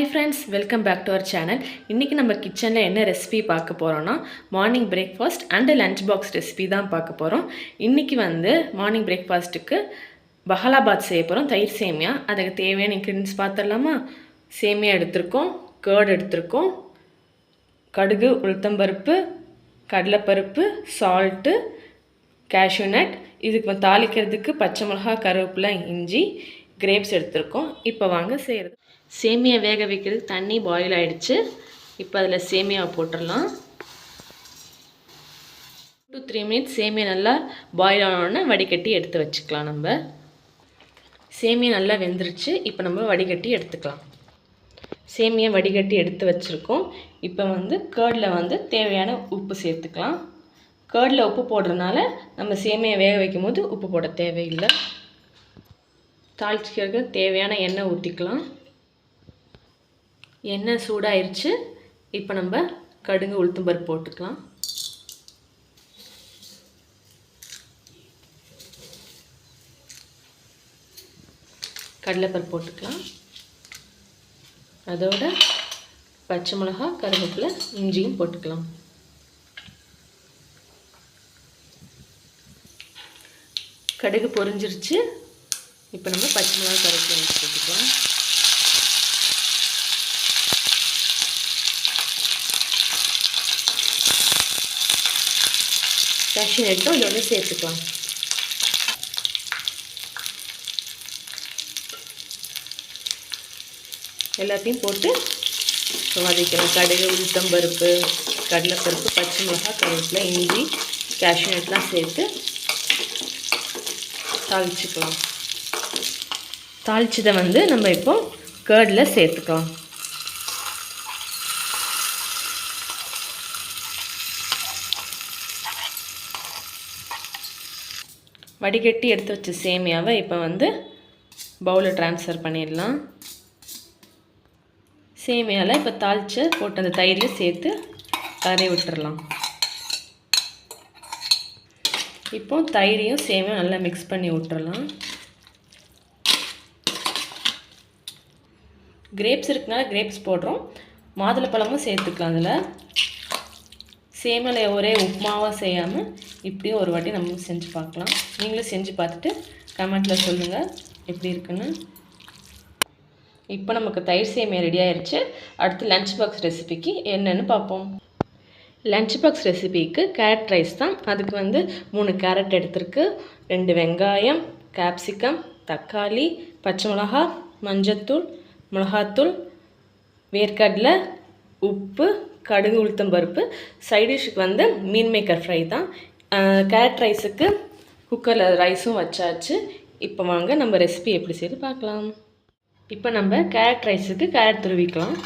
Hi friends welcome back to our channel இன்றைக்கி நம்ம கிச்சனில் என்ன ரெசிபி பார்க்க போகிறோன்னா morning breakfast and lunch box recipe தான் பார்க்க போகிறோம் இன்றைக்கி வந்து மார்னிங் பிரேக்ஃபாஸ்ட்டுக்கு பஹலாபாத் செய்ய போகிறோம் தயிர் சேமியா அதுக்கு தேவையான இன்க்ரீடியன்ஸ் பார்த்துடலாமா? சேமியா எடுத்திருக்கோம் கேர்டு எடுத்திருக்கோம் கடுகு உளுத்தம்பருப்பு கடலைப்பருப்பு சால்ட்டு கேஷ்யூ நட் இதுக்கு தாளிக்கிறதுக்கு பச்சை மிளகா கருவேப்பிலை இஞ்சி கிரேப்ஸ் எடுத்திருக்கோம். இப்போ வாங்க செய்கிறது சேமியா வேக வைக்கிறதுக்கு தண்ணி பாயில் ஆகிடுச்சு இப்போ அதில் சேமியாவை போட்டுடலாம். டூ த்ரீ மினிட்ஸ் சேமியா நல்லா பாயில் ஆனோடனே வடிகட்டி எடுத்து வச்சுக்கலாம் நம்ம. சேமியா நல்லா வெந்துருச்சு. இப்போ நம்ம வடிகட்டி எடுத்துக்கலாம். சேமியா வடிகட்டி எடுத்து வச்சுருக்கோம். இப்போ வந்து கேர்டில் வந்து தேவையான உப்பு சேர்த்துக்கலாம். கேர்டில் உப்பு போடுறதுனால நம்ம சேமியா வேக வைக்கும் போது உப்பு போட தேவையில்லை. தாளிச்சிக்கிறதுக்கு தேவையான எண்ணெய் ஊற்றிக்கலாம் எண்ணெய் சூடாயிருச்சு. இப்போ நம்ம கடுகு உளுத்தம்பருப்பு போட்டுக்கலாம். கடலைப்பருப்பு போட்டுக்கலாம். அதோட பச்சை மிளகா கருவேப்பிலை இஞ்சியும் போட்டுக்கலாம். கடுகு பொரிஞ்சிருச்சு. இப்போ நம்ம பச்சை மிளகா கருவேப்பிலை போட்டுக்கலாம். போட்டுக்கலாம் கேஷ்யூ இதை வந்து சேர்த்துக்கலாம். எல்லாத்தையும் போட்டு வதக்கலாம் கடுகு உளுத்தம்பருப்பு கடலைப்பருப்பு பச்சை மிளகா கருவேப்பிலை இஞ்சி கேஷ்யூ நட்லாம் சேர்த்து தாளிச்சுக்கலாம். தாளிச்சதை வந்து நம்ம இப்போ கேர்டில் சேர்த்துக்கலாம். வடிகட்டி எடுத்து வச்ச சேமியாவை இப்போ வந்து பவுலில் ட்ரான்ஸ்ஃபர் பண்ணிடலாம். சேமியாவில் இப்போ தாளித்து போட்டு அந்த தயிரையும் சேர்த்து கரை விட்டுறலாம். இப்போ தயிரையும் சேமியும் நல்லா மிக்ஸ் பண்ணி விட்டுறலாம். கிரேப்ஸ் இருக்கனால கிரேப்ஸ் போடுறோம். மாதுளப்பழமும் சேர்த்துக்கலாம் அதில். சேமியில் ஒரே உப்புமாவாக செய்யாமல் இப்படியும் ஒரு வாட்டி நம்ம செஞ்சு பார்க்கலாம். நீங்களும் செஞ்சு பார்த்துட்டு கமெண்ட்டில் சொல்லுங்கள் எப்படி இருக்குன்னு. இப்போ நமக்கு தயிர் சேமியா ரெடி ஆயிடுச்சு அடுத்து லஞ்ச் பாக்ஸ் ரெசிபிக்கு என்னென்னு பார்ப்போம். லஞ்ச் பாக்ஸ் ரெசிபிக்கு கேரட் ரைஸ் தான். அதுக்கு வந்து மூணு கேரட் எடுத்திருக்கு. ரெண்டு வெங்காயம் கேப்சிகம் தக்காளி பச்சை மிளகா மஞ்சத்தூள் மிளகாத்தூள் வேர்க்கடலை உப்பு கடுகு உளுத்தம்பருப்பு சைடிஷ்க்கு வந்து மீன் மேக்கர் ஃப்ரை தான். கேரட் ரைஸுக்கு குக்கரில் ரைஸும் வச்சாச்சு. இப்போ வாங்க நம்ம ரெசிபி எப்படி செய்து பார்க்கலாம். இப்போ நம்ம கேரட் ரைஸுக்கு கேரட் துருவிக்கலாம்.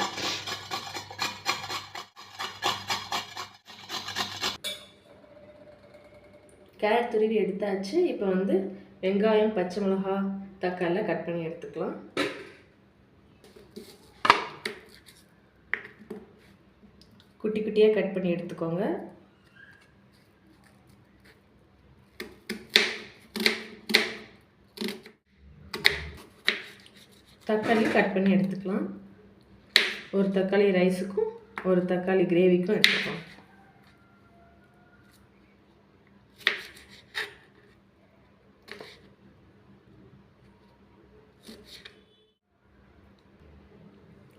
கேரட் துருவி எடுத்தாச்சு. இப்போ வந்து வெங்காயம் பச்சை மிளகா தக்காளிலாம் கட் பண்ணி எடுத்துக்கலாம். குட்டி குட்டியாக கட் பண்ணி எடுத்துக்கோங்க. தக்காளி கட் பண்ணி எடுத்துக்கலாம். ஒரு தக்காளி ரைஸுக்கும் ஒரு தக்காளி கிரேவிக்கும் எடுத்துக்கலாம்.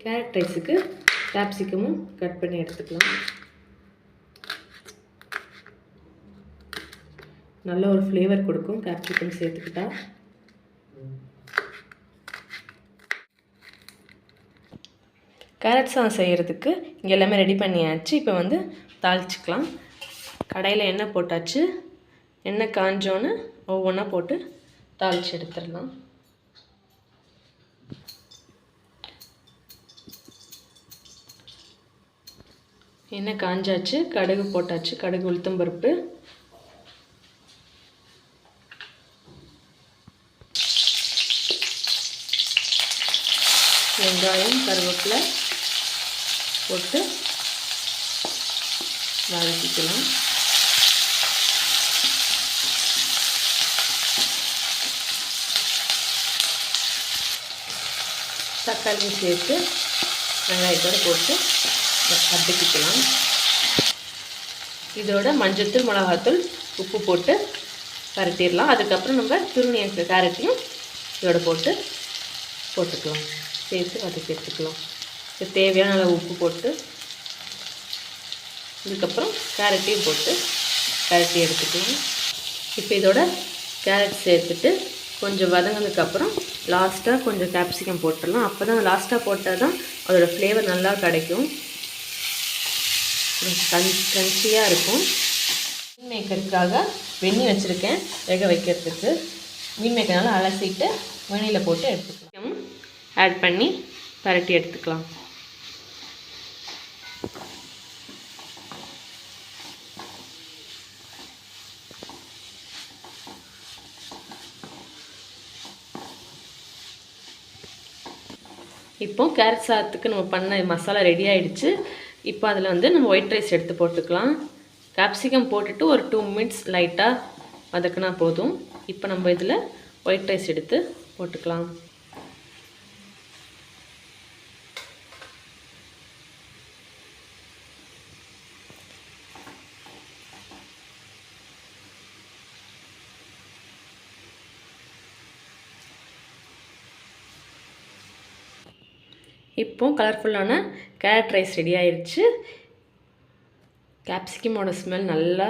கேரட் ரைஸுக்கு கேப்சிகமும் கட் பண்ணி எடுத்துக்கலாம். நல்ல ஒரு ஃப்ளேவர் கொடுக்கும் கேப்சிகம் சேர்த்துக்கிட்டா. கேரட் சாதம் செய்கிறதுக்கு இங்கே எல்லாமே ரெடி பண்ணியாச்சு. இப்போ வந்து தாளிச்சிக்கலாம். கடையில் எண்ணெய் போட்டாச்சு. எண்ணெய் காஞ்சோன்னு ஒவ்வொன்றா போட்டு தாளித்து எடுத்துடலாம். எண்ணெய் காஞ்சாச்சு. கடுகு போட்டாச்சு. கடுகு உளுத்தம் பருப்பு. வெங்காயம் கருவேப்பிலை. போட்டு வதக்கிக்கலாம். தக்காளி சேர்த்து வெங்காயத்தோடு போட்டு வதக்கிக்கலாம். இதோட மஞ்சத்தூள் மிளகாத்தூள் உப்பு போட்டு பரட்டிடலாம். அதுக்கப்புறம் நம்ம துருணிய கேரட்டையும் இதோட போட்டு போட்டுக்கலாம். சேர்த்து வதக்கி எடுத்துக்கலாம். இது தேவையான அளவு உப்பு போட்டு இதுக்கப்புறம் கேரட்டையும் போட்டு கரட்டி எடுத்துக்கலாம் இப்போ இதோட கேரட் சேர்த்துட்டு கொஞ்சம் வதங்கினதுக்கப்புறம் லாஸ்ட்டாக கொஞ்சம் கேப்சிகம் போட்டுடலாம். அப்போ தான் லாஸ்ட்டாக போட்டால் தான் அதோடய ஃப்ளேவர் நல்லா கிடைக்கும். கன் கன்சியாக இருக்கும். மீன் மேக்கருக்காக வெண்ணி வச்சுருக்கேன் வேக வைக்கிறதுக்கு. மீன் மேக்கர்னால அலசிட்டு வெண்ணியில் போட்டு எடுத்துக்கலாம். ஆட் பண்ணி பரட்டி எடுத்துக்கலாம். இப்போ கேரட் சாதத்துக்கு நம்ம பண்ண மசாலா ரெடி ஆகிடுச்சு இப்போ அதில் வந்து நம்ம ஒயிட் ரைஸ் எடுத்து போட்டுக்கலாம். கேப்சிகம் போட்டுட்டு ஒரு டூ மினிட்ஸ் லைட்டாக வதக்குனா போதும். இப்போ நம்ம இதில் ஒயிட் ரைஸ் எடுத்து போட்டுக்கலாம். இப்போ கலர்ஃபுல்லான கேரட் ரைஸ் ரெடி ஆயிடுச்சு கேப்சிகமோட ஸ்மெல் நல்லா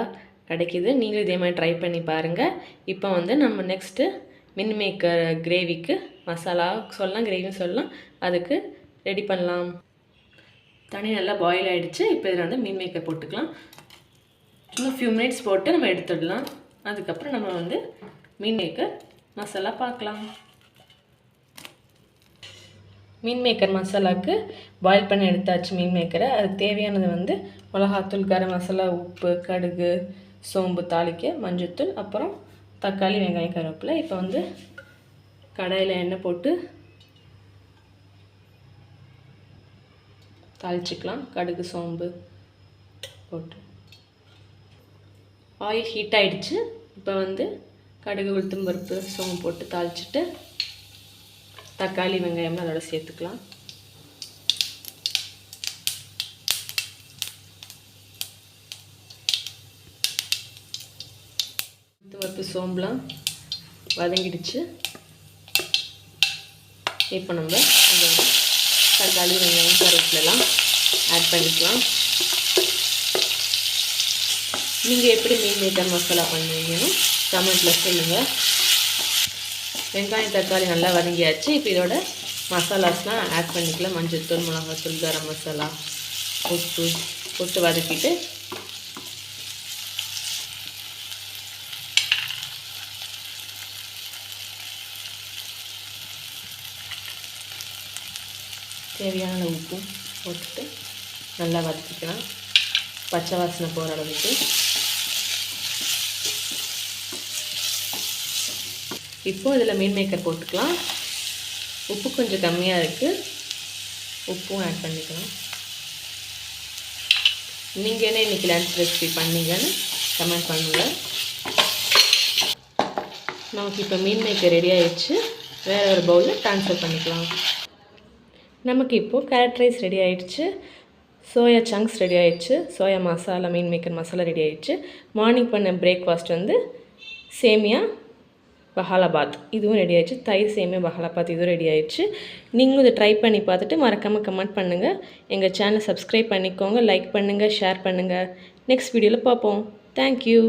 கிடைக்கிது. நீங்களும் இதே மாதிரி ட்ரை பண்ணி பாருங்கள் இப்போ வந்து நம்ம நெக்ஸ்ட்டு மின் மேக்கர் கிரேவிக்கு மசாலா சொல்லலாம் கிரேவியும் சொல்லலாம். அதுக்கு ரெடி பண்ணலாம். தனி நல்லா பாயில் ஆகிடுச்சு இப்போ இதில் வந்து மீன் மேக்கர் போட்டுக்கலாம். இன்னும் ஃபியூ மினிட்ஸ் போட்டு நம்ம எடுத்துடலாம். அதுக்கப்புறம் நம்ம வந்து மீன் மேக்கர் மசாலா பார்க்கலாம். மீன் மேக்கர் மசாலாவுக்கு பாயில் பண்ணி எடுத்தாச்சு மீன் மேக்கரை அதுக்கு தேவையானது வந்து மிளகாத்தூள் கரம் மசாலா உப்பு கடுகு சோம்பு தாளிக்க மஞ்சத்தூள் அப்புறம் தக்காளி வெங்காயம் கருவேப்பிலை. இப்போ வந்து கடாயில் எண்ணெய் போட்டு தாளிச்சிக்கலாம். கடுகு சோம்பு போட்டு. ஆயில் ஹீட் ஆகிடுச்சு இப்போ வந்து கடுகு உளுத்தம்பருப்பு சோம்பு போட்டு தாளிச்சிட்டு தக்காளி வெங்காயம்லாம் அதோட சேர்த்துக்கலாம். துவப்பு சோம்புலாம் வதங்கிடுச்சு. இப்போ நம்ம அந்த தக்காளி வெங்காயம் கருவேப்பிலலாம் ஆட் பண்ணிக்கலாம். நீங்கள் எப்படி மீன் மீட்டர் மசாலா பண்ணுவீங்கன்னு கமெண்ட்டில் சொல்லுங்கள் வெங்காயம் தக்காளி நல்லா வதங்கியாச்சு. இப்போ இதோட மசாலாஸ்லாம் ஆட் பண்ணிக்கலாம். மஞ்சள் தூள் மிளகாத்தூள் கரம் மசாலா உப்பு போட்டு வதக்கிட்டு. தேவையான உப்பும் போட்டுட்டு நல்லா வதக்கிக்கலாம். பச்சை வாசனை போகிற அளவுக்கு. இப்போ இதில் மீன் மேக்கர் போட்டுக்கலாம். உப்பு கொஞ்சம் கம்மியாக இருக்குது உப்பும் ஆட் பண்ணிக்கலாம். நீங்கள் என்ன இன்றைக்கி லன்ச் ரெசிபி பண்ணீங்கன்னு கமெண்ட் பண்ணுங்கள் நமக்கு இப்போ மீன் மேக்கர் ரெடி ஆகிடுச்சு வேறு ஒரு பவுலில் ட்ரான்ஸ்ஃபர் பண்ணிக்கலாம். நமக்கு இப்போது கேரட் ரைஸ் ரெடி ஆகிடுச்சு சோயா சங்க்ஸ் ரெடி ஆகிடுச்சு soya masala meal maker masala ready ஆகிடுச்சு மார்னிங் பண்ண பிரேக்ஃபாஸ்ட் வந்து சேமியா பஹாலாபாத். இதுவும் ரெடி ஆயிடுச்சு. தயிர் சேமியா பஹாலாபாத் இதுவும் ரெடி ஆயிடுச்சு. நீங்களும் இதை ட்ரை பண்ணி பார்த்துட்டு மறக்காமல் கமெண்ட் பண்ணுங்கள் எங்கள் சேனலை சப்ஸ்கிரைப் பண்ணிக்கோங்க லைக் பண்ணுங்கள் ஷேர் பண்ணுங்கள் நெக்ஸ்ட் வீடியோவில் பார்ப்போம். தேங்க்யூ